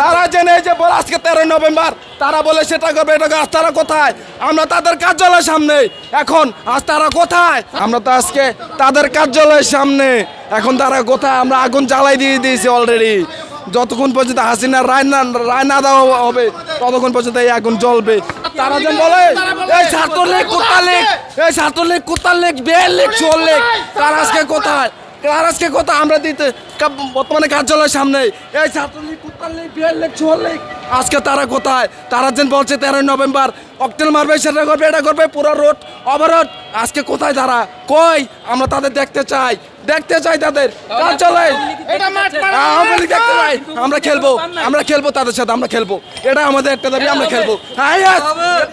তারা জেনে যে বলে আজকে তেরোই নভেম্বর, তারা বলে সেটা করবে, এটা। আজ তারা কোথায়? আমরা তাদের কার্যালয়ের সামনে। এখন আজ তারা কোথায়? আমরা তো আজকে তাদের কার্যালয়ের সামনে। এখন তারা কোথায়? আমরা আগুন জ্বালাই দিয়ে দিয়েছি অলরেডি যতক্ষণ পর্যন্ত হাসিনা রায় না রায় না দেওয়া হবে, ততক্ষণ পর্যন্ত এই আগুন জ্বলবে। তারা যেন বলে, এই ছাত্রলীগ কোথা লেগ এই ছাত্রলীগ কোথা লেগ বেল লেগ চোর লেগ তার আজকে কোথায়? আজকে কোথায় আমরা দিতে বর্তমানে কার্যালয়ের সামনে। এই ছাত্রলীগ কোথা লেগ বেল লেগ চোর লেগ। আজকে তারা কোথায়? তারা যেন বলছে তেরোই নভেম্বর। অকটেল মারবে সেটা করবে এটা করবে পুরো রোড অবরোধ আজকে কোথায় তারা? কই? আমরা তাদের দেখতে চাই। দেখতে চাই তাদের। কার্যালয় আওয়ামী লীগ দেখতে চাই। আমরা খেলব আমরা খেলব তাদের সাথে আমরা খেলব। এটা আমাদের একটা দাবি আমরা খেলব। হ্যাঁ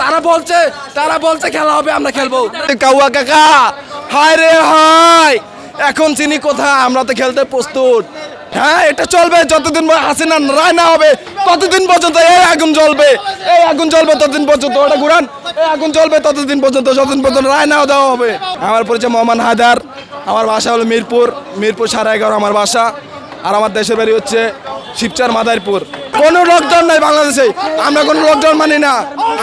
তারা বলছে তারা বলছে খেলা হবে আমরা খেলব। কাউয়া কাকা হায় রে হায়। এখন চিনি কোথায়? আমরা তো খেলতে প্রস্তুত। হ্যাঁ এটা চলবে যতদিন হাসিনা রায় না হবে, ততদিন পর্যন্ত এই আগুন জ্বলবে। এই আগুন জ্বলবে ততদিন পর্যন্ত, ওটা ঘুরান। এই আগুন জ্বলবে ততদিন পর্যন্ত, যতদিন পর্যন্ত রায় না দেওয়া হবে। আমার পরিচয় মোহাম্মদ হায়দার, আমার বাসা হলো মিরপুর মিরপুর সাড়ে এগারো আমার বাসা। আর আমার দেশের বাড়ি হচ্ছে শিবচার মাদারপুর। কোনো লকডাউন নাই বাংলাদেশে। আমরা কোনো লকডাউন মানি না।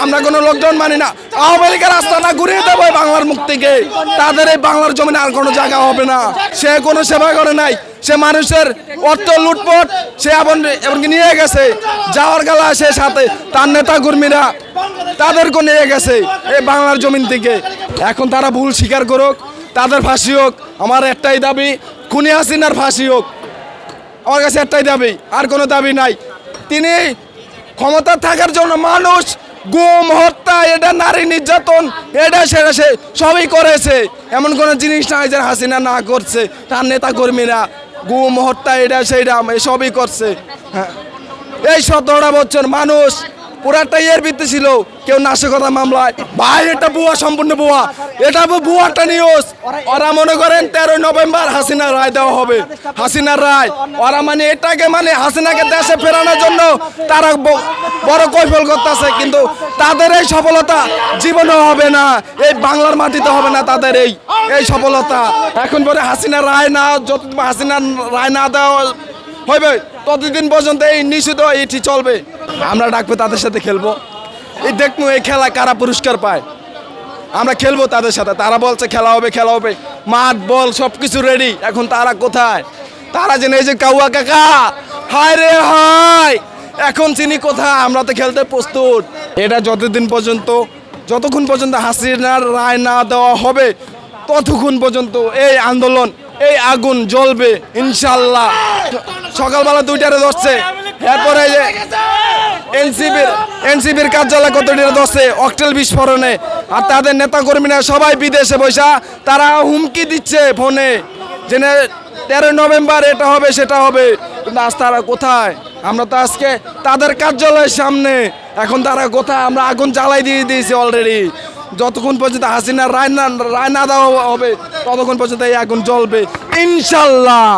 আমরা কোনো লকডাউন মানি না। আওয়ামী লীগের রাস্তা না ঘুরিয়ে দেবো বাংলার থেকে। তাদের এই বাংলার জমিনে আর কোনো জায়গা হবে না। সে কোনো সেবা করে নাই। সে মানুষের অর্থ লুটপট সে এমন এমনকি নিয়ে গেছে। যাওয়ার গেলা সে সাথে। তার নেতা কর্মীরা তাদেরকে নিয়ে গেছে এই বাংলার জমিন থেকে। এখন তারা ভুল স্বীকার করুক, তাদের ফাঁসি হোক। আমার একটাই দাবি, খুনি হাসিনার ফাঁসি হোক। আমার কাছে একটাই দাবি, আর কোনো দাবি নাই। তিনি ক্ষমতা থাকার জন্য মানুষ গুম, হত্যা, এটা নারী নির্যাতন, এটা সেটা সে সবই করেছে। এমন কোনো জিনিস নাই যে হাসিনা না করছে, তার নেতা কর্মীরা গুম, হত্যা, এটা সেইটা সবই করছে। হ্যাঁ। এই সতেরোটা বছর মানুষ পুরাটা ইয়ের ভিত্তি ছিল কেউ নাশকতা মামলায়। ভাই, এটা বুয়া সম্পূর্ণ বুয়া এটা বুয়াটা নিউজ ওরা মনে করেন তেরোই নভেম্বর হাসিনা রায় দেওয়া হবে। হাসিনার রায়। ওরা মানে এটাকে মানে হাসিনাকে দেশে ফেরানোর জন্য তারা বড় কৈফল করতেছে। কিন্তু তাদের এই সফলতা জীবনে হবে না। এই বাংলার মাটিতে হবে না তাদের এই এই সফলতা। এখন পরে হাসিনা রায় না যত হাসিনা রায় না দেওয়া হইবে, ততদিন পর্যন্ত এই নিষিদ্ধ এটি চলবে। আমরা ডাকবো তাদের সাথে খেলব। এই দেখব এই খেলা কারা পুরস্কার পায়। আমরা খেলব তাদের সাথে। তারা বলছে, খেলা হবে খেলা হবে। মাঠ, বল সব কিছু রেডি এখন তারা কোথায়? তারা জেনে যে কাউয়া কাকা, হায় রে হায়! এখন চিনি কোথায়? আমরা তো খেলতে প্রস্তুত। এটা যতদিন পর্যন্ত, যতক্ষণ পর্যন্ত হাসিনার রায় না দেওয়া হবে, ততক্ষণ পর্যন্ত এই আন্দোলন, এই আগুন জ্বলবে ইনশাল্লাহ। সকালবেলা দুইটারে ধরছে। এরপরে যে এনসিবির এনসিবির কার্যালয় কতটির দশে অকটেল বিস্ফোরণে। আর তাদের নেতাকর্মীরা সবাই বিদেশে বসা, তারা হুমকি দিচ্ছে ফোনে। যে তেরো নভেম্বর এটা হবে, সেটা হবে। কিন্তু আজ তারা কোথায়? আমরা তো আজকে তাদের কার্যালয়ের সামনে। এখন তারা কোথায়? আমরা আগুন জ্বালাই দিয়ে দিয়েছি অলরেডি যতক্ষণ পর্যন্ত হাসিনা রায় না রায় না দেওয়া হবে, ততক্ষণ পর্যন্ত এই আগুন জ্বলবে। ইনশাল্লাহ।